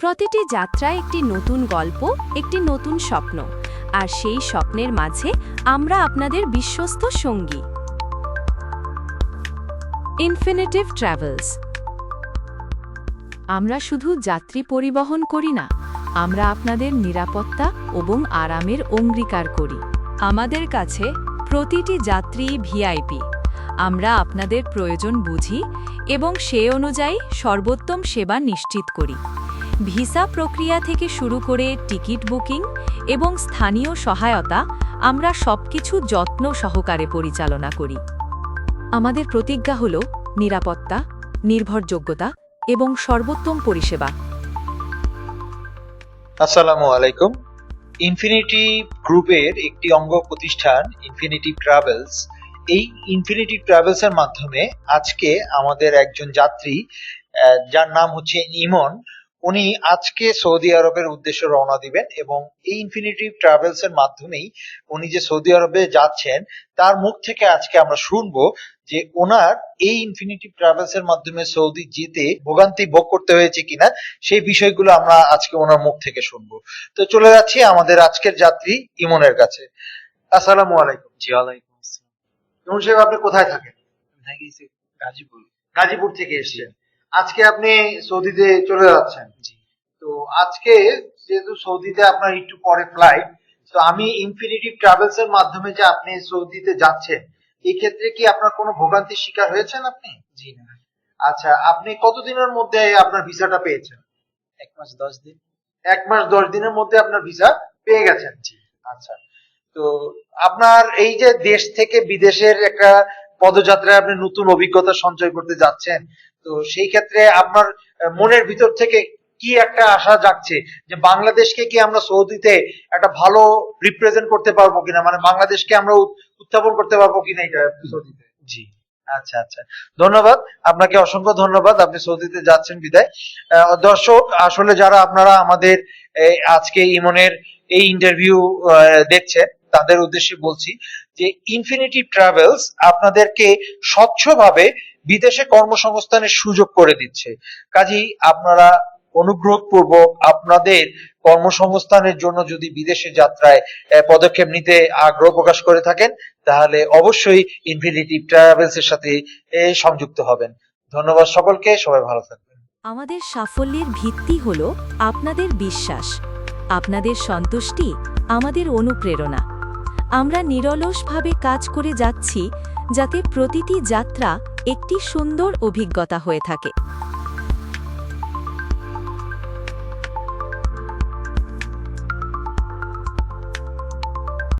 প্রতিটি যাত্রা একটি নতুন গল্প, একটি নতুন স্বপ্ন। আর সেই স্বপ্নের মাঝে আমরা আপনাদের বিশ্বস্ত সঙ্গী। ইনফিনিটিভ ট্রাভেলস আমরা শুধু যাত্রী পরিবহন করি না, আমরা আপনাদের নিরাপত্তা এবং আরামের অঙ্গীকার করি। আমাদের কাছে প্রতিটি যাত্রী ভিআইপি। আমরা আপনাদের প্রয়োজন বুঝি এবং সে অনুযায়ী সর্বোত্তম সেবা নিশ্চিত করি। ভিসা প্রক্রিয়া থেকে শুরু করে টিকিট বুকিং এবং স্থানীয় সহায়তা, আমরা সবকিছু যত্ন সহকারে পরিচালনা করি। আমাদের প্রতিজ্ঞা হল নিরাপত্তা, নির্ভরযোগ্যতা এবং সর্বোত্তম পরিষেবা। আসসালামু আলাইকুম। ইনফিনিটি গ্রুপের একটি অঙ্গ প্রতিষ্ঠান ইনফিনিটি ট্রাভেলস এই ইনফিনিটি ট্রাভেলস এর মাধ্যমে আজকে আমাদের একজন যাত্রী যার নাম হচ্ছে ইমন উনি আজকে সৌদি আরবের উদ্দেশ্যে রওনা দিবেন এবং এই ইনফিনিটি ট্রাভেলস এর মাধ্যমেই উনি যে সৌদি আরবে যাচ্ছেন তার মুখ থেকে আজকে আমরা শুনব যে ওনার এই ইনফিনিটি ট্রাভেলস এর মাধ্যমে সৌদি যেতে ভোগান্তি ভোগ করতে হয়েছে কিনা সেই বিষয়গুলো আমরা আজকে ওনার মুখ থেকে শুনব। তো চলে যাচ্ছি আমাদের আজকের যাত্রী ইমনের কাছে। আসসালামু আলাইকুম। জি ওয়ালাইকুম আসসালাম। ইমন সাহেব আপনি কোথায় থাকেন? থাকি গাজীপুর। গাজীপুর থেকে এসেছেন। আজকে আপনি সৌদিতে চলে যাচ্ছেন। তো আজকে যেহেতু সৌদিতে আপনার একটু পরে ফ্লাইট তো আমি ইনফিনিটিভ ট্রাভেলস এর মাধ্যমে যে আপনি সৌদিতে যাচ্ছেন এই ক্ষেত্রে কি আপনার কোনো ভোগান্তির শিকার হয়েছেন আপনি? জি না। আচ্ছা আপনি কতদিনের মধ্যে আপনার ভিসাটা পেয়েছেন? এক মাস দশ দিন। এক মাস দশ দিনের মধ্যে আপনার ভিসা পেয়ে গেছেন। জি। আচ্ছা তো আপনার এই যে দেশ থেকে বিদেশের একটা পদযাত্রায় আপনি নতুন অভিজ্ঞতা সঞ্চয় করতে যাচ্ছেন। তো সেই ক্ষেত্রে আপনার মনের ভিতর থেকে কি একটা আশা জাগছে যে বাংলাদেশকে কি আমরা সৌদিতে একটা ভালো রিপ্রেজেন্ট করতে পারব কিনা? মানে বাংলাদেশকে আমরা উত্থাপন করতে পারব কিনা এটা সৌদিতে? জি। আচ্ছা আচ্ছা। ধন্যবাদ। আপনাকে অসংখ্য ধন্যবাদ। আপনি সৌদিতে যাচ্ছেন বিদায়। আহ, দর্শক আসলে যারা আপনারা আমাদের আজকে ইমনের এই ইন্টারভিউ দেখছেন তাদের উদ্দেশ্যে বলছি যে ইনফিনিটি ট্রাভেলস আপনাদেরকে স্বচ্ছভাবে বিদেশে কর্মসংস্থানের সুযোগ করে দিচ্ছে। কাজেই আপনারা অনুগ্রহপূর্বক আপনাদের কর্মসংস্থানের জন্য যদি বিদেশে যাত্রায় পদক্ষেপ নিতে আগ্রহ প্রকাশ করে থাকেন, তাহলে অবশ্যই ইনফিনিটি ট্রাভেলস এর সাথে সংযুক্ত হবেন। ধন্যবাদ সকলকে, সবাই ভালো থাকবেন। আমাদের সাফল্যের ভিত্তি হলো আপনাদের বিশ্বাস। আপনাদের সন্তুষ্টি আমাদের অনুপ্রেরণা। আমরা নিরলসভাবে কাজ করে যাচ্ছি যাতে প্রতিটি যাত্রা একটি সুন্দর অভিজ্ঞতা হয়ে থাকে।